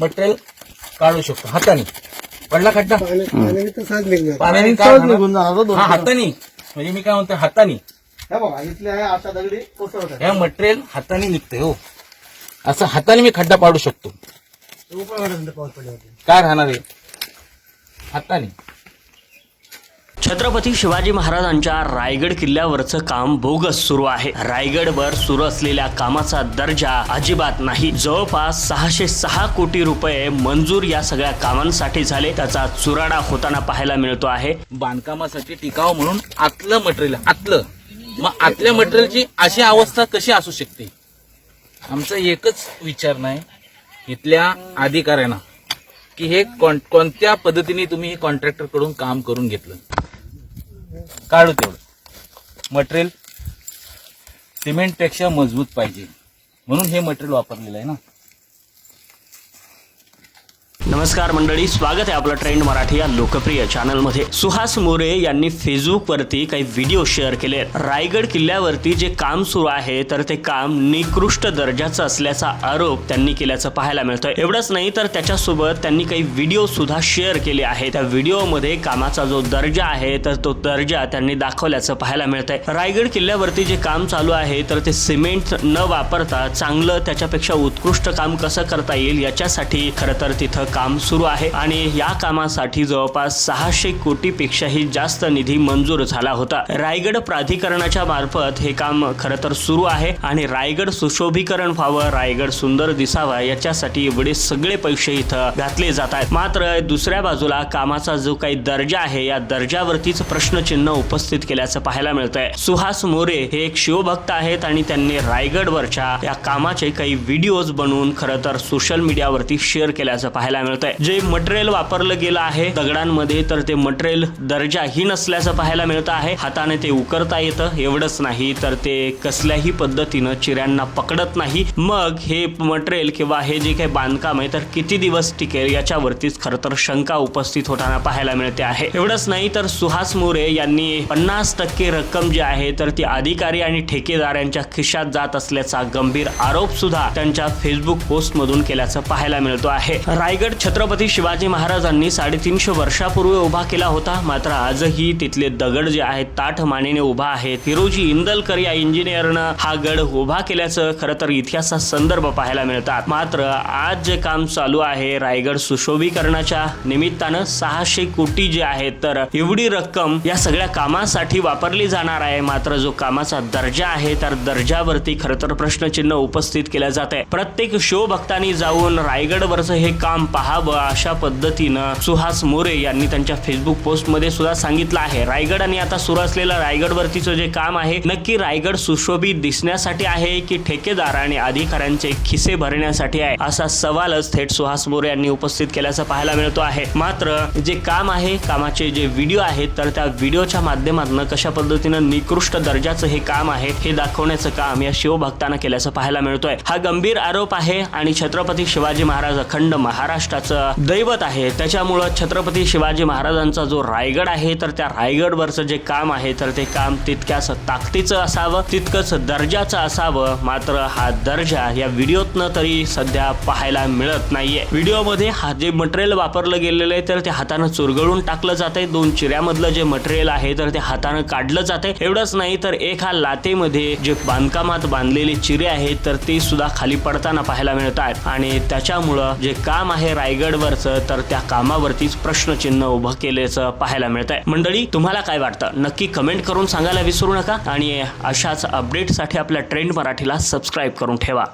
Material काढू शकतो. हाताने. पडला खड्डा? पाण्याने काय निघून जाणार हो हा हाताने. म्हणजे मी काय म्हणतो हाताने. हे बघा इथले आहे आता दगडी कोसळत आहे हे मटेरियल हाताने निघतंय हो. असं हाताने मी खड्डा पाडू शकतो. उपाय वाटत पाऊस पडल्यावरती काय राहणार आहे? हाताने. छत्रपती शिवाजी महाराजांच्या रायगड किल्ल्यावरचं काम बोगस सुरू आहे. रायगडवर सुरू असलेल्या कामाचा दर्जा अजिबात नाही. जवळपास सहाशे सहा कोटी रुपये मंजूर या सगळ्या कामांसाठी झाले. त्याचा चुराडा होताना पाहायला मिळतो आहे. बांधकामासाठी टिकाव म्हणून आतलं मटेरियल आतलं. मग आतल्या मटेरियलची अशी अवस्था कशी असू शकते? आमचा एकच विचार नाही. इथल्या अधिकाऱ्यांना. की हे कोण- कोणत्या पद्धतीने तुम्ही कॉन्ट्रॅक्टरकडून काम करून घेतलं? काढू तेवढं. मटेरियल सिमेंटपेक्षा मजबूत पाहिजे. म्हणून हे मटेरियल वापरलेलं आहे ना. नमस्कार मंडळी स्वागत आहे आपलं ट्रेंड मराठी या लोकप्रिय चॅनलमध्ये. सुहास मोरे यांनी फेसबुकवरती काही व्हिडिओ शेअर केले रायगड किल्ल्यावरती जे काम सुरू आहे तर ते काम निकृष्ट दर्जाचं असल्याचा आरोप त्यांनी केल्याचं पाहायला मिळतोय. एवढंच नाही तर त्याच्यासोबत त्यांनी काही व्हिडिओ सुद्धा शेअर केले आहेत. त्या व्हिडिओमध्ये कामाचा जो दर्जा आहे तर तो दर्जा त्यांनी दाखवल्याचं पाहायला मिळतंय. रायगड किल्ल्यावरती जे काम चालू आहे तर ते सिमेंट न वापरता चांगलं त्याच्यापेक्षा उत्कृष्ट काम कसं करता येईल याच्यासाठी खरं तर तिथं काम काम सुरू आहे आणि या कामासाठी जवळपास सहाशे कोटीपेक्षाही जास्त निधी मंजूर झाला होता. रायगड प्राधिकरणाच्या मार्फत हे काम खरं तर सुरू आहे आणि रायगड सुशोभीकरण व्हावं रायगड सुंदर दिसावा याच्यासाठी एवढे सगळे पैसे इथं घातले जात आहेत. मात्र दुसऱ्या बाजूला कामाचा जो काही दर्जा आहे या दर्जावरतीच प्रश्नचिन्ह उपस्थित केल्याचं पाहायला मिळतंय. सुहास मोरे हे एक शिवभक्त आहेत आणि त्यांनी रायगडवरच्या या कामाचे काही व्हिडिओज बनवून खरं तर सोशल मीडियावरती शेअर केल्याचं पाहायला मिळतंय. जे मटेरियल वापरलं गेलं आहे दगडांमध्ये तर ते मटेरियल दर्जाहीन असल्याचं पाहायला मिळतं आहे. हाताने ते उकरता येतं एवढंच नाही तर ते कसल्याही पद्धतीनं चिऱ्यांना पकडत नाही. मग हे मटेरियल किंवा हे जे काही बांधकाम आहे तर किती दिवस टिकेल याच्यावरतीच खर तर शंका उपस्थित होताना पाहायला मिळते आहे. एवढंच नाही तर सुहास मोरे यांनी पन्नास टक्के रक्कम जी आहे तर ती अधिकारी आणि ठेकेदारांच्या खिशात जात असल्याचा गंभीर आरोप सुद्धा त्यांच्या फेसबुक पोस्ट मधून केल्याचं पाहायला मिळतो आहे. रायगड छत्रपती शिवाजी महाराजांनी साडेतीनशे वर्षापूर्वी उभा केला होता. मात्र आजही तिथले दगड जे आहेत ताठ मानेने उभा आहे हिरोजी इंदलकर या इंजिनियरनं हा गड उभा केल्याचं खरं तर इतिहासात संदर्भ पाहायला मिळतात. मात्र आज जे काम चालू आहे रायगड सुशोभीकरणाच्या निमित्तानं सहाशे कोटी जे आहेत तर एवढी रक्कम या सगळ्या कामासाठी वापरली जाणार आहे. मात्र जो कामाचा दर्जा आहे तर दर्जावरती खरं तर प्रश्नचिन्ह उपस्थित केलं जात आहे. प्रत्येक शिवभक्तांनी जाऊन रायगडवरचं हे काम पहा. पाहावं अशा पद्धतीनं सुहास मोरे यांनी त्यांच्या फेसबुक पोस्टमध्ये सुद्धा सांगितलं आहे. रायगड आणि आता सुरू असलेलं रायगडवरतीचं जे काम आहे नक्की रायगड सुशोभित दिसण्यासाठी आहे की ठेकेदार आणि अधिकाऱ्यांचे खिसे भरण्यासाठी आहे? असा सवालच थेट सुहास मोरे यांनी उपस्थित केल्याचं पाहायला मिळतो आहे. मात्र जे काम आहे कामाचे जे व्हिडिओ आहेत तर त्या व्हिडिओच्या माध्यमातून कशा पद्धतीनं निकृष्ट दर्जाचं हे काम आहे हे दाखवण्याचं काम या शिवभक्तांना केल्याचं पाहायला मिळतोय. हा गंभीर आरोप आहे आणि छत्रपती शिवाजी महाराज अखंड महाराष्ट्राचा दैवत आहे. त्याच्यामुळं छत्रपती शिवाजी महाराजांचा जो रायगड आहे तर त्या रायगडवरचं जे काम आहे तर ते काम तितक्याच ताकदीचं असावं तितकंच दर्जाचं असावं. मात्र हा दर्जा या व्हिडिओतनं तरी सध्या पाहायला मिळत नाहीये. व्हिडिओमध्ये हा जे मटेरियल वापरलं गेलेलं आहे तर ते हातानं चुरगळून टाकलं जातंय. दोन चिऱ्यामधलं जे मटेरियल आहे तर ते हातानं काढलं जातंय. एवढंच नाही तर एक हा लातेमध्ये जे बांधकामात बांधलेले चिरे आहेत तर ते सुद्धा खाली पडताना पाहायला मिळत आहेत आणि त्याच्यामुळं जे काम आहे रायगडवरचं तर त्या कामावरतीच प्रश्नचिन्ह उभं केल्याचं पाहायला मिळत आहे मंडळी तुम्हाला काय वाटतं? नक्की कमेंट करून सांगायला विसरू नका आणि अशाच अपडेटसाठी आपल्या ट्रेंड मराठीला सबस्क्राईब करून ठेवा.